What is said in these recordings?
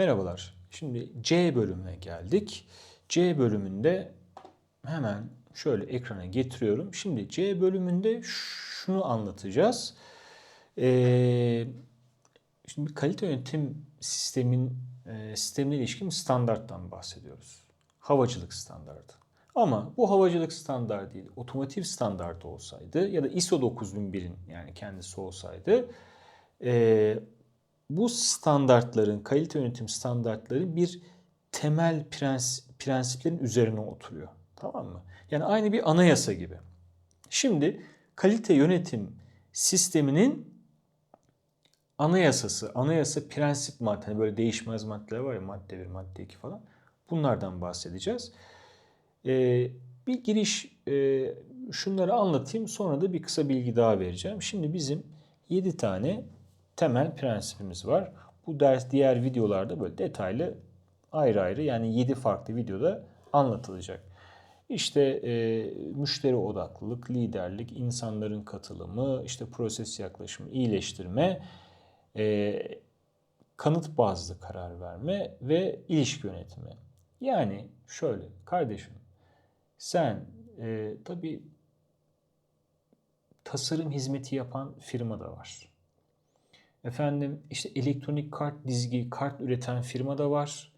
Merhabalar. Şimdi C bölümüne geldik. C bölümünde hemen şöyle ekrana getiriyorum. Şimdi C bölümünde şunu anlatacağız. Ee, şimdi kalite yönetim sistemin e, sistemine ilişkin standarttan bahsediyoruz. Havacılık standartı. Ama bu havacılık standartı değil, otomotiv standartı olsaydı ya da ISO 9001'in yani kendisi olsaydı e, bu standartların, kalite yönetim standartları bir temel prens, prensiplerin üzerine oturuyor. Tamam mı? Yani aynı bir anayasa gibi. Şimdi kalite yönetim sisteminin anayasası, anayasa prensip madde, hani böyle değişmez maddeler var ya madde 1, madde 2 falan. Bunlardan bahsedeceğiz. Ee, bir giriş e, şunları anlatayım sonra da bir kısa bilgi daha vereceğim. Şimdi bizim 7 tane temel prensibimiz var. Bu ders diğer videolarda böyle detaylı ayrı ayrı yani 7 farklı videoda anlatılacak. İşte e, müşteri odaklılık, liderlik, insanların katılımı, işte proses yaklaşımı, iyileştirme, e, kanıt bazlı karar verme ve ilişki yönetimi. Yani şöyle kardeşim sen e, tabii tasarım hizmeti yapan firma da var. Efendim işte elektronik kart dizgi, kart üreten firma da var.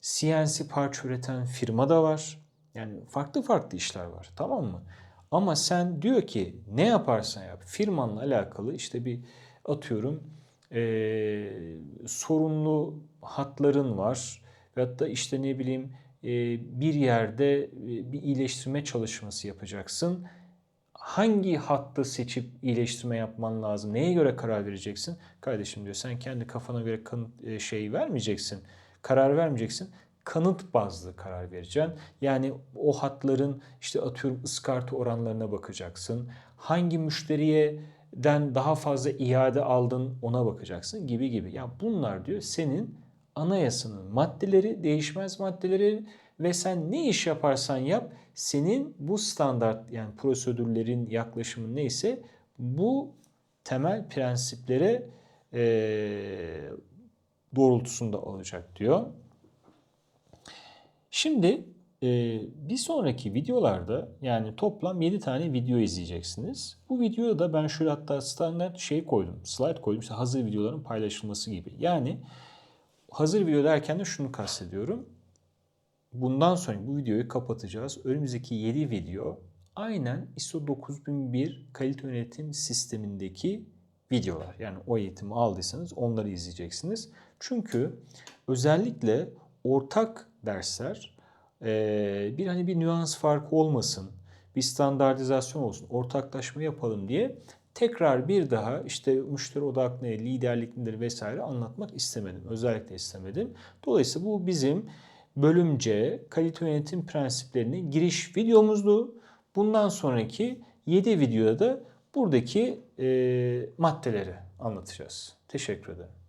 CNC parça üreten firma da var. Yani farklı farklı işler var tamam mı? Ama sen diyor ki ne yaparsan yap firmanla alakalı işte bir atıyorum e, sorunlu hatların var. Veyahut da işte ne bileyim bir yerde bir iyileştirme çalışması yapacaksın hangi hattı seçip iyileştirme yapman lazım? Neye göre karar vereceksin? Kardeşim diyor sen kendi kafana göre kanıt şey vermeyeceksin. Karar vermeyeceksin. Kanıt bazlı karar vereceksin. Yani o hatların işte atıyorum ıskartı oranlarına bakacaksın. Hangi müşteriye den daha fazla iade aldın ona bakacaksın gibi gibi. Ya bunlar diyor senin anayasanın maddeleri, değişmez maddeleri ve sen ne iş yaparsan yap senin bu standart yani prosedürlerin yaklaşımın neyse bu temel prensiplere e, doğrultusunda olacak diyor. Şimdi e, bir sonraki videolarda yani toplam 7 tane video izleyeceksiniz. Bu videoda da ben şöyle hatta standart şey koydum, slide koydum. İşte hazır videoların paylaşılması gibi. Yani hazır video derken de şunu kastediyorum bundan sonra bu videoyu kapatacağız. Önümüzdeki 7 video aynen ISO 9001 kalite yönetim sistemindeki videolar. Yani o eğitimi aldıysanız onları izleyeceksiniz. Çünkü özellikle ortak dersler bir hani bir nüans farkı olmasın, bir standartizasyon olsun, ortaklaşma yapalım diye tekrar bir daha işte müşteri odaklı liderlik nedir vesaire anlatmak istemedim. Özellikle istemedim. Dolayısıyla bu bizim bölümce kalite yönetim prensiplerine giriş videomuzdu. Bundan sonraki 7 videoda da buradaki e, maddeleri anlatacağız. Teşekkür ederim.